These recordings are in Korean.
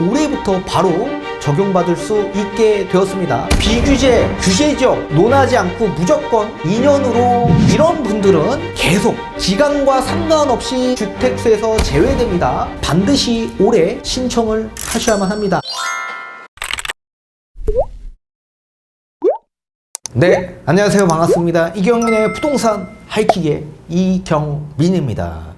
올해부터 바로 적용받을 수 있게 되었습니다. 비규제, 규제 지역 논하지 않고 무조건 2년으로 이런 분들은 계속 기간과 상관없이 주택수에서 제외됩니다. 반드시 올해 신청을 하셔야만 합니다. 네, 안녕하세요. 반갑습니다. 이경민의 부동산 하이킥의 이경민입니다.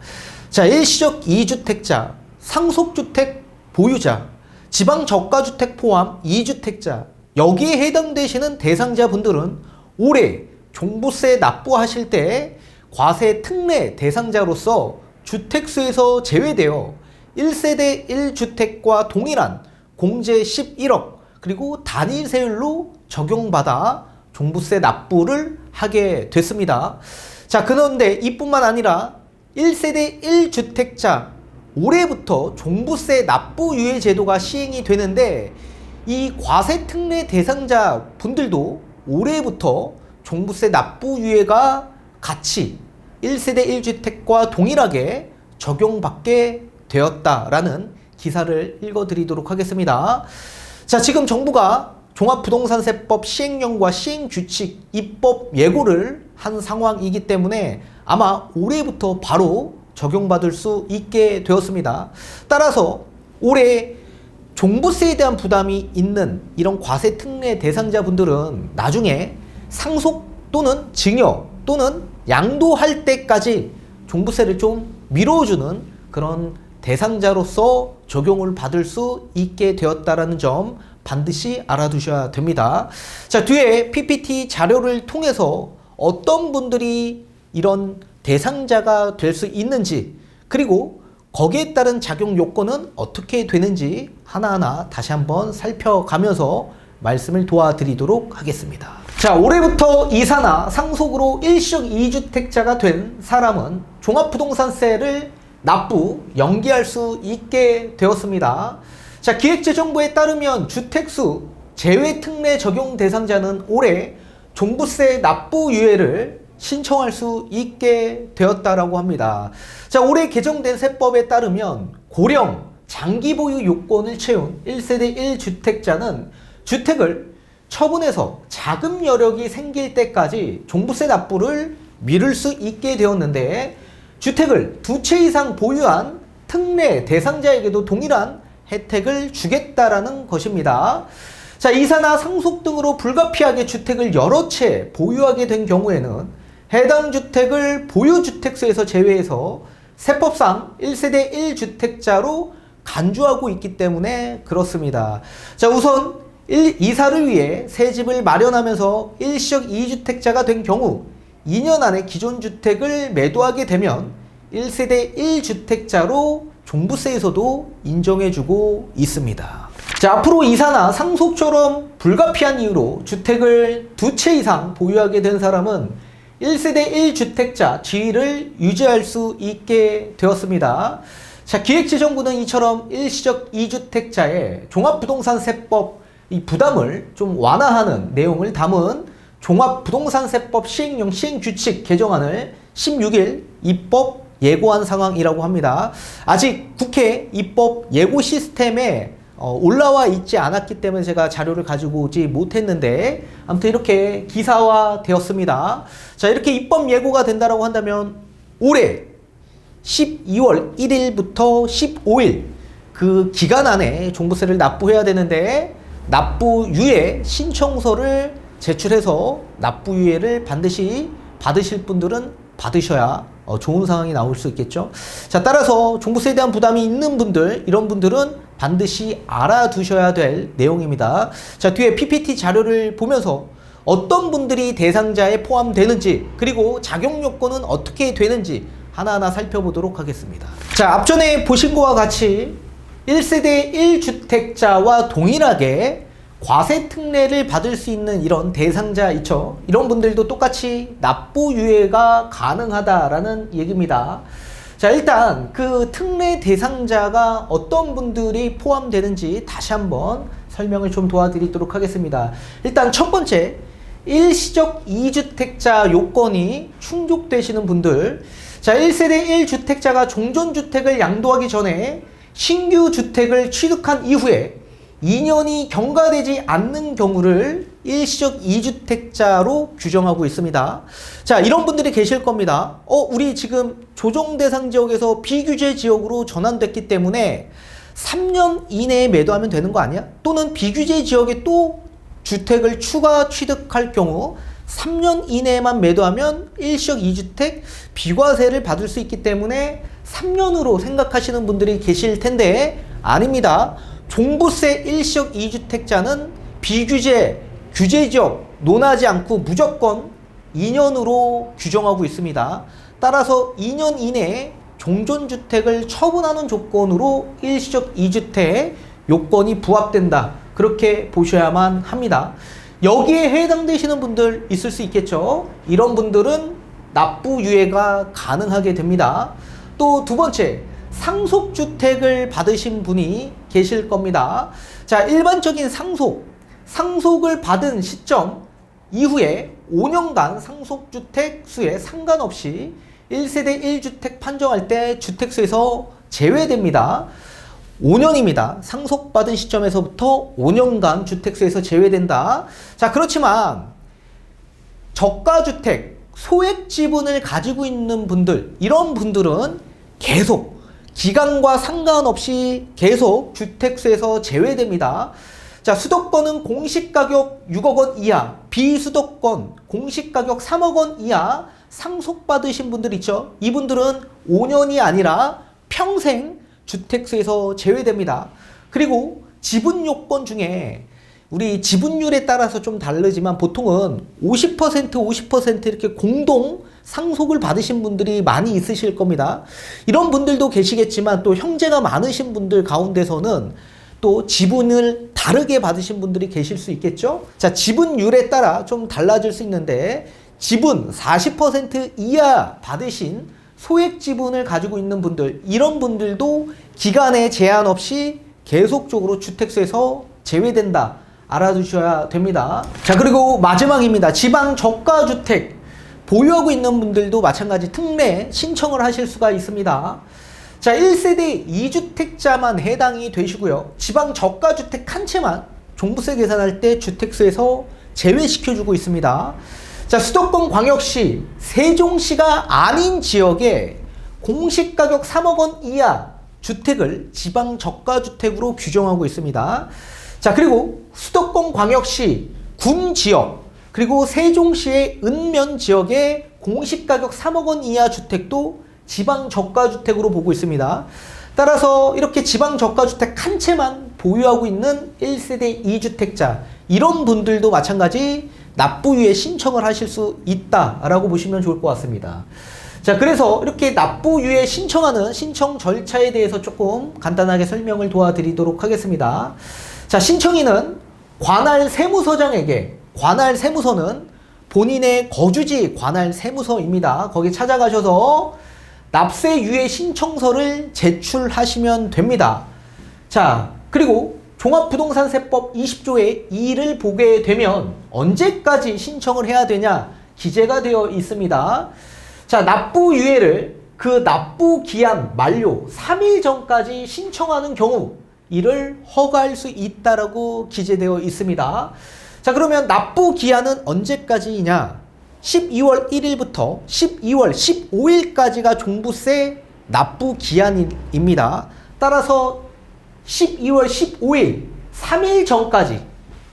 자, 일시적 2주택자, 상속주택 보유자, 지방 저가주택 포함 2주택자, 여기에 해당되시는 대상자 분들은 올해 종부세 납부하실 때 과세 특례 대상자로서 주택수에서 제외되어 1세대 1주택과 동일한 공제 11억 그리고 단위세율로 적용받아 종부세 납부를 하게 됐습니다. 자, 그런데 이뿐만 아니라 1세대 1주택자 올해부터 종부세 납부 유예 제도가 시행이 되는데 이 과세 특례 대상자 분들도 올해부터 종부세 납부 유예가 같이 1세대 1주택과 동일하게 적용받게 되었다라는 기사를 읽어드리도록 하겠습니다. 자, 지금 정부가 종합부동산세법 시행령과 시행규칙 입법 예고를 한 상황이기 때문에 아마 올해부터 바로 적용받을 수 있게 되었습니다. 따라서 올해 종부세에 대한 부담이 있는 이런 과세 특례 대상자분들은 나중에 상속 또는 증여 또는 양도할 때까지 종부세를 좀 미뤄주는 그런 대상자로서 적용을 받을 수 있게 되었다라는 점 반드시 알아두셔야 됩니다. 자, 뒤에 PPT 자료를 통해서 어떤 분들이 이런 대상자가 될 수 있는지 그리고 거기에 따른 작용 요건은 어떻게 되는지 하나하나 다시 한번 살펴가면서 말씀을 도와드리도록 하겠습니다. 자, 올해부터 이사나 상속으로 일시적 2주택자가 된 사람은 종합부동산세를 납부 연기할 수 있게 되었습니다. 자, 기획재정부에 따르면 주택수 제외 특례 적용 대상자는 올해 종부세 납부 유예를 신청할 수 있게 되었다라고 합니다. 자, 올해 개정된 세법에 따르면 고령 장기 보유 요건을 채운 1세대 1주택자는 주택을 처분해서 자금 여력이 생길 때까지 종부세 납부를 미룰 수 있게 되었는데 주택을 두 채 이상 보유한 특례 대상자에게도 동일한 혜택을 주겠다라는 것입니다. 자, 이사나 상속 등으로 불가피하게 주택을 여러 채 보유하게 된 경우에는 해당 주택을 보유주택수에서 제외해서 세법상 1세대 1주택자로 간주하고 있기 때문에 그렇습니다. 자, 우선 1, 이사를 위해 새 집을 마련하면서 일시적 2주택자가 된 경우 2년 안에 기존 주택을 매도하게 되면 1세대 1주택자로 종부세에서도 인정해주고 있습니다. 자, 앞으로 이사나 상속처럼 불가피한 이유로 주택을 두 채 이상 보유하게 된 사람은 1세대 1주택자 지위를 유지할 수 있게 되었습니다. 자, 기획재정부는 이처럼 일시적 2주택자의 종합부동산세법 이 부담을 좀 완화하는 내용을 담은 종합부동산세법 시행령 시행규칙 개정안을 16일 입법 예고한 상황이라고 합니다. 아직 국회 입법 예고 시스템에 어, 올라와 있지 않았기 때문에 제가 자료를 가지고 오지 못했는데 아무튼 이렇게 기사화 되었습니다. 자 이렇게 입법 예고가 된다라고 한다면 올해 12월 1일부터 15일 그 기간 안에 종부세를 납부해야 되는데 납부 유예 신청서를 제출해서 납부 유예를 반드시 받으실 분들은 받으셔야 어, 좋은 상황이 나올 수 있겠죠. 자, 따라서 종부세에 대한 부담이 있는 분들, 이런 분들은 반드시 알아두셔야 될 내용입니다. 자, 뒤에 PPT 자료를 보면서 어떤 분들이 대상자에 포함되는지, 그리고 작용 요건은 어떻게 되는지 하나하나 살펴보도록 하겠습니다. 자, 앞전에 보신 것과 같이 1세대 1주택자와 동일하게 과세 특례를 받을 수 있는 이런 대상자 있죠. 이런 분들도 똑같이 납부 유예가 가능하다라는 얘기입니다. 자, 일단 그 특례 대상자가 어떤 분들이 포함되는지 다시 한번 설명을 좀 도와드리도록 하겠습니다. 일단 첫 번째, 일시적 2주택자 요건이 충족되시는 분들. 자, 1세대 1주택자가 종전주택을 양도하기 전에 신규 주택을 취득한 이후에 2년이 경과되지 않는 경우를 일시적 2주택자로 규정하고 있습니다. 자, 이런 분들이 계실 겁니다. 어, 우리 지금 조정 대상 지역에서 비규제 지역으로 전환됐기 때문에 3년 이내에 매도하면 되는 거 아니야? 또는 비규제 지역에 또 주택을 추가 취득할 경우 3년 이내에만 매도하면 일시적 2주택 비과세를 받을 수 있기 때문에 3년으로 생각하시는 분들이 계실 텐데 아닙니다. 종부세 일시적 2주택자는 비규제 규제 지역 논하지 않고 무조건 2년으로 규정하고 있습니다. 따라서 2년 이내에 종전주택을 처분하는 조건으로 일시적 2주택 요건이 부합된다. 그렇게 보셔야만 합니다. 여기에 해당되시는 분들 있을 수 있겠죠. 이런 분들은 납부 유예가 가능하게 됩니다. 또 두 번째, 상속주택을 받으신 분이 계실 겁니다. 자, 일반적인 상속, 상속을 받은 시점 이후에 5년간 상속주택 수에 상관없이 1세대 1주택 판정할 때 주택수에서 제외됩니다. 5년입니다. 상속받은 시점에서부터 5년간 주택수에서 제외된다. 자, 그렇지만 저가주택, 소액 지분을 가지고 있는 분들, 이런 분들은 계속 기간과 상관없이 계속 주택수에서 제외됩니다. 자, 수도권은 공시가격 6억 원 이하, 비수도권 공시가격 3억 원 이하 상속받으신 분들 있죠? 이분들은 5년이 아니라 평생 주택수에서 제외됩니다. 그리고 지분 요건 중에 우리 지분율에 따라서 좀 다르지만 보통은 50% 50% 이렇게 공동 상속을 받으신 분들이 많이 있으실 겁니다. 이런 분들도 계시겠지만 또 형제가 많으신 분들 가운데서는 또 지분을 다르게 받으신 분들이 계실 수 있겠죠? 자, 지분율에 따라 좀 달라질 수 있는데 지분 40% 이하 받으신 소액 지분을 가지고 있는 분들, 이런 분들도 기간에 제한 없이 계속적으로 주택수에서 제외된다. 알아두셔야 됩니다. 자, 그리고 마지막입니다. 지방 저가 주택 보유하고 있는 분들도 마찬가지 특례 신청을 하실 수가 있습니다. 자, 1세대 2주택자만 해당이 되시고요. 지방 저가 주택 한 채만 종부세 계산할 때 주택수에서 제외시켜주고 있습니다. 자, 수도권 광역시 세종시가 아닌 지역에 공시가격 3억 원 이하 주택을 지방 저가 주택으로 규정하고 있습니다. 자, 그리고 수도권 광역시 군 지역 그리고 세종시의 은면 지역의 공시가격 3억 원 이하 주택도 지방 저가 주택으로 보고 있습니다. 따라서 이렇게 지방 저가 주택 한 채만 보유하고 있는 1세대 2주택자 이런 분들도 마찬가지 납부유예 신청을 하실 수 있다라고 보시면 좋을 것 같습니다. 자, 그래서 이렇게 납부유예 신청하는 신청 절차에 대해서 조금 간단하게 설명을 도와드리도록 하겠습니다. 자, 신청인은 관할 세무서장에게 관할 세무서는 본인의 거주지 관할 세무서입니다. 거기 찾아가셔서 납세 유예 신청서를 제출하시면 됩니다. 자, 그리고 종합부동산세법 20조의 2를 보게 되면 언제까지 신청을 해야 되냐 기재가 되어 있습니다. 자, 납부 유예를 그 납부 기한 만료 3일 전까지 신청하는 경우 이를 허가할 수 있다라고 기재되어 있습니다. 자, 그러면 납부 기한은 언제까지냐? 12월 1일부터 12월 15일까지가 종부세 납부 기한입니다. 따라서 12월 15일 3일 전까지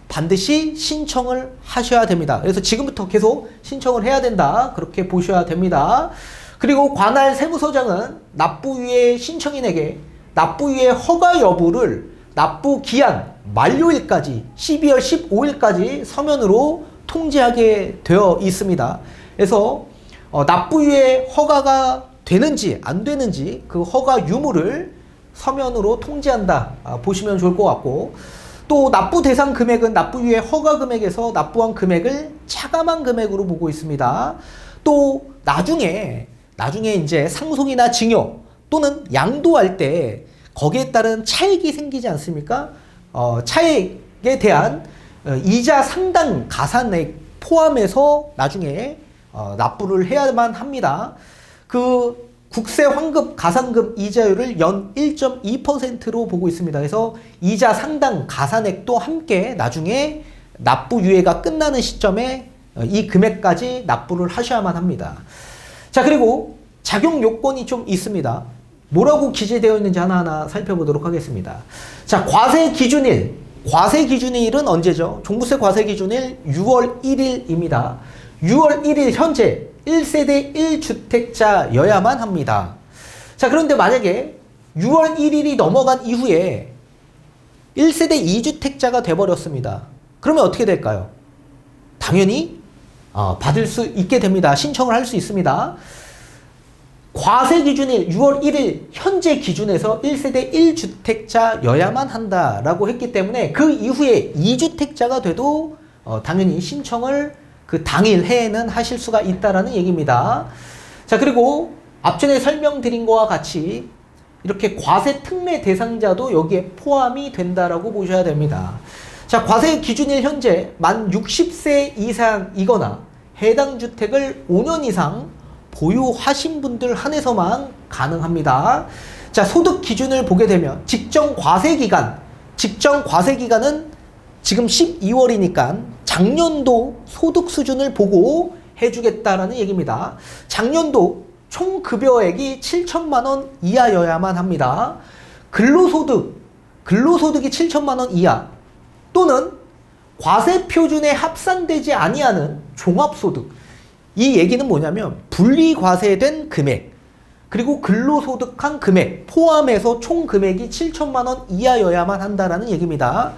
반드시 신청을 하셔야 됩니다. 그래서 지금부터 계속 신청을 해야 된다. 그렇게 보셔야 됩니다. 그리고 관할 세무서장은 납부유예 신청인에게 납부유예 허가 여부를 납부 기한 만료일까지 12월 15일까지 서면으로 통지하게 되어 있습니다. 그래서 어, 납부유예 허가가 되는지 안 되는지 그 허가 유무를 서면으로 통지한다 아, 보시면 좋을 것 같고 또 납부 대상 금액은 납부유예 허가 금액에서 납부한 금액을 차감한 금액으로 보고 있습니다. 또 나중에 나중에 이제 상속이나 징역 또는 양도할 때 거기에 따른 차익이 생기지 않습니까? 어, 차익에 대한 어, 이자 상당 가산액 포함해서 나중에 어, 납부를 해야만 합니다. 그 국세 환급 가산금 이자율을 연 1.2%로 보고 있습니다. 그래서 이자 상당 가산액도 함께 나중에 납부 유예가 끝나는 시점에 어, 이 금액까지 납부를 하셔야만 합니다. 자, 그리고 작용 요건이 좀 있습니다. 뭐라고 기재되어 있는지 하나하나 살펴보도록 하겠습니다. 자, 과세 기준일. 과세 기준일은 언제죠? 종부세 과세 기준일 6월 1일입니다. 6월 1일 현재 1세대 1주택자여야만 합니다. 자, 그런데 만약에 6월 1일이 넘어간 이후에 1세대 2주택자가 돼버렸습니다. 그러면 어떻게 될까요? 당연히 어, 받을 수 있게 됩니다. 신청을 할 수 있습니다. 과세 기준일 6월 1일 현재 기준에서 1세대 1주택자여야만 한다라고 했기 때문에 그 이후에 2주택자가 돼도 어, 당연히 신청을 그 당일 해에는 하실 수가 있다라는 얘기입니다. 자, 그리고 앞전에 설명드린 거와 같이 이렇게 과세 특례 대상자도 여기에 포함이 된다라고 보셔야 됩니다. 자, 과세 기준일 현재 만 60세 이상이거나 해당 주택을 5년 이상 보유하신 분들 한해서만 가능합니다. 자, 소득 기준을 보게 되면 직정 과세 기간, 직정 과세 기간은 지금 12월이니까 작년도 소득 수준을 보고 해주겠다라는 얘기입니다. 작년도 총 급여액이 7천만 원 이하여야만 합니다. 근로소득, 근로소득이 7천만 원 이하 또는 과세 표준에 합산되지 아니하는 종합소득. 이 얘기는 뭐냐면 분리과세된 금액 그리고 근로소득한 금액 포함해서 총 금액이 7천만 원 이하여야만 한다라는 얘기입니다.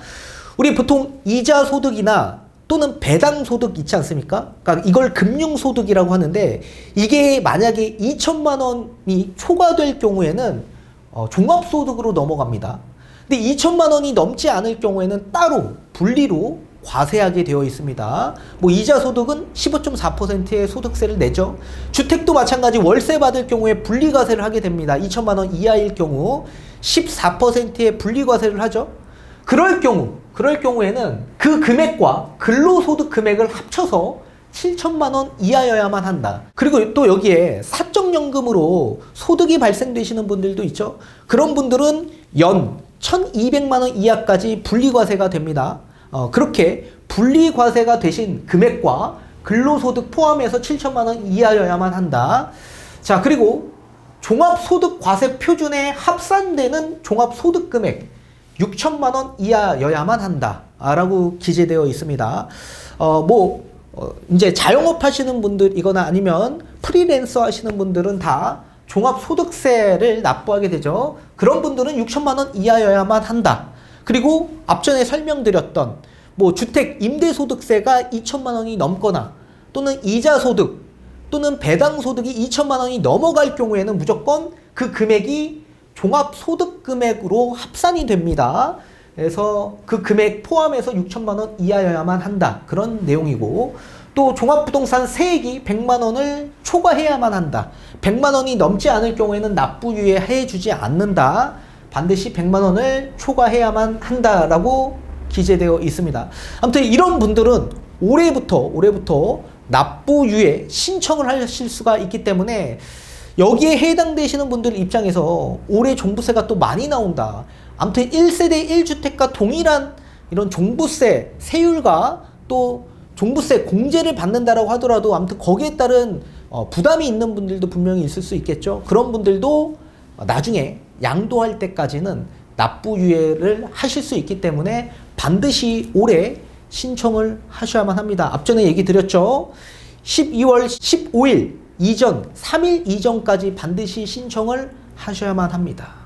우리 보통 이자 소득이나 또는 배당 소득 있지 않습니까? 그러니까 이걸 금융 소득이라고 하는데 이게 만약에 2천만 원이 초과될 경우에는 어, 종합 소득으로 넘어갑니다. 근데 2천만 원이 넘지 않을 경우에는 따로 분리로 과세하게 되어 있습니다. 뭐 이자 소득은 15.4%의 소득세를 내죠. 주택도 마찬가지 월세 받을 경우에 분리과세를 하게 됩니다. 2천만 원 이하일 경우 14%의 분리과세를 하죠. 그럴 경우 그럴 경우에는 그 금액과 근로소득 금액을 합쳐서 7천만 원 이하여야만 한다. 그리고 또 여기에 사적연금으로 소득이 발생되시는 분들도 있죠. 그런 분들은 연 1,200만 원 이하까지 분리과세가 됩니다. 어, 그렇게 분리과세가 되신 금액과 근로소득 포함해서 7천만 원 이하여야만 한다. 자, 그리고 종합소득과세 표준에 합산되는 종합소득 금액 6천만 원 이하여야만 한다. 라고 기재되어 있습니다. 어, 뭐, 어, 이제 자영업 하시는 분들이거나 아니면 프리랜서 하시는 분들은 다 종합소득세를 납부하게 되죠. 그런 분들은 6천만 원 이하여야만 한다. 그리고 앞전에 설명드렸던 뭐 주택 임대소득세가 2천만 원이 넘거나 또는 이자소득 또는 배당소득이 2천만 원이 넘어갈 경우에는 무조건 그 금액이 종합소득금액으로 합산이 됩니다. 그래서 그 금액 포함해서 6천만 원 이하여야만 한다. 그런 내용이고 또 종합부동산 세액이 100만 원을 초과해야만 한다. 100만 원이 넘지 않을 경우에는 납부유예 해 주지 않는다. 반드시 100만 원을 초과해야만 한다라고 기재되어 있습니다. 아무튼 이런 분들은 올해부터 올해부터 납부유예 신청을 하실 수가 있기 때문에 여기에 해당되시는 분들 입장에서 올해 종부세가 또 많이 나온다. 아무튼 1세대 1주택과 동일한 이런 종부세 세율과 또 종부세 공제를 받는다라고 하더라도 아무튼 거기에 따른 어, 부담이 있는 분들도 분명히 있을 수 있겠죠. 그런 분들도 나중에 양도할 때까지는 납부 유예를 하실 수 있기 때문에 반드시 올해 신청을 하셔야만 합니다. 앞전에 얘기 드렸죠. 12월 15일 이전, 3일 이전까지 반드시 신청을 하셔야만 합니다.